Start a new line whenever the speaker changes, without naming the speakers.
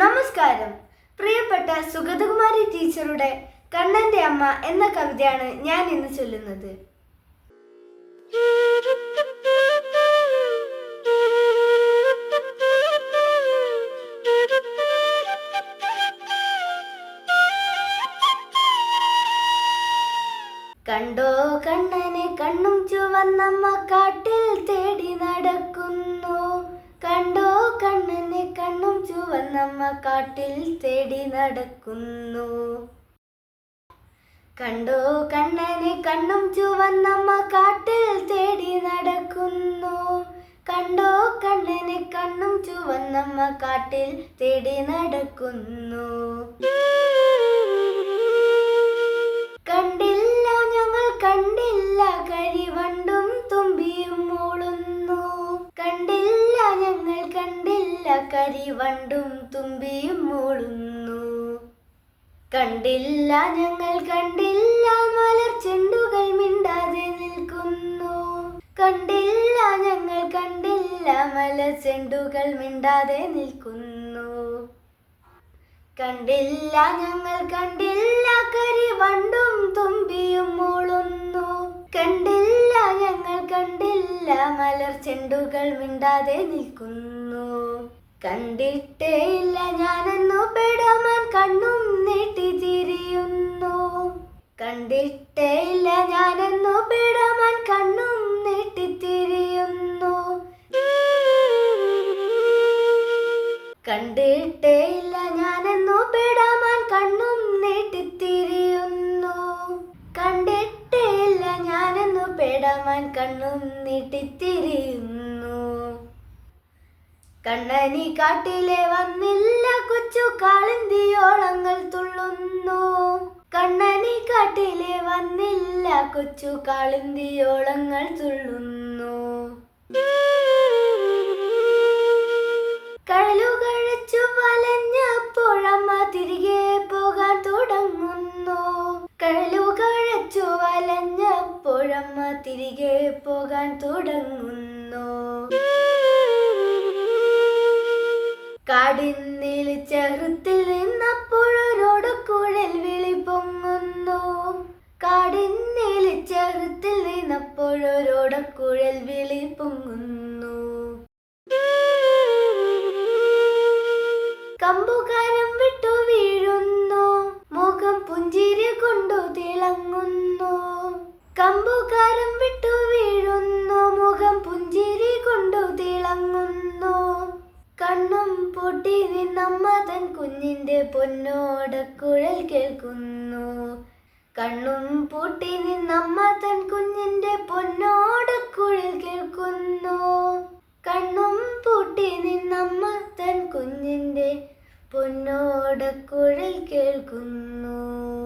നമസ്കാരം. പ്രിയപ്പെട്ട സുഗതകുമാരി ടീച്ചറുടെ കണ്ണന്റെ അമ്മ എന്ന കവിതയാണ് ഞാൻ ഇന്ന് ചൊല്ലുന്നത്. കണ്ടോ കണ്ണനെ കണ്ണും ചുവന്നമ്മ കാട്ടിൽ തേടി കണ്ണും ചുവന്നമ്മ കാട്ടിൽ തേടി നടക്കുന്നു. കണ്ടോ കണ്ണനെ കണ്ണും ചുവന്നമ്മ കാട്ടിൽ തേടി നടക്കുന്നു. കണ്ടോ കണ്ണനെ കണ്ണും ചുവന്നമ്മ കാട്ടിൽ തേടി നടക്കുന്നു. കരിവണ്ടും തുമ്പിയും മൂളുന്നു കണ്ടില്ല ഞങ്ങൾ കണ്ടില്ല മലർ ചെണ്ടുകൾ മിണ്ടാതെ നിൽക്കുന്നു. കണ്ടില്ല ഞങ്ങൾ കണ്ടില്ല മലർ ചെണ്ടുകൾ മിണ്ടാതെ നിൽക്കുന്നു. കണ്ടില്ല ഞങ്ങൾ കണ്ടില്ല കരിവണ്ടും തുമ്പിയും മൂളുന്നു കണ്ടില്ല ഞങ്ങൾ കണ്ടില്ല മലർ ചെണ്ടുകൾ മിണ്ടാതെ നിൽക്കുന്നു. കണ്ടിട്ടേ ഇല്ല ഞാനെന്നു പെടാമാൻ കണ്ണും നീട്ടി തിരിയുന്നു കണ്ടിട്ടില്ല ഞാനെന്നു പെടാമാൻ കണ്ണും നീട്ടി തിരിയുന്നു കണ്ടിട്ടില്ല ഞാനെന്നു പെടാമാൻ കണ്ണും നീട്ടി തിരിയുന്നു കണ്ടിട്ടില്ല ഞാനെന്നു പെടാമാൻ കണ്ണും നീട്ടിത്തിരിയുന്നു കണ്ണനി കാട്ടിലെ വന്നില്ല കൊച്ചു കാളിന്തിയോളങ്ങൾ തുള്ളുന്നു. കണ്ണനി കാട്ടിലെ വന്നില്ല കൊച്ചു കാളിന്തിയോളങ്ങൾ തുള്ളുന്നു. കഴലുകഴച്ചു വലഞ്ഞപ്പോഴമ്മ തിരികെ പോകാൻ തുടങ്ങുന്നു. കഴലുകഴച്ചു വലഞ്ഞപ്പോഴമ്മ തിരികെ പോകാൻ തുടങ്ങുന്നു. കാടിന്നിൽ ചെറുത്തിൽ നിന്നപ്പോഴൊരോടക്കുഴൽ വിളി പൊങ്ങുന്നു. കാടിന്നിൽ ചെറുത്തിൽ നിന്നപ്പോഴൊരോടക്കുഴൽ വിളി പൊട്ടി നിന്നമ്മ തൻ കുഞ്ഞിന്റെ പൊന്നോടക്കുഴൽ കേൾക്കുന്നു. കണ്ണും പൂട്ടി നിന്നമ്മ തൻ കുഞ്ഞിന്റെ പൊന്നോടക്കുഴൽ കേൾക്കുന്നു. കണ്ണും പൂട്ടി നിന്നമ്മ തൻ കുഞ്ഞിന്റെ പൊന്നോടക്കുഴൽ കേൾക്കുന്നു.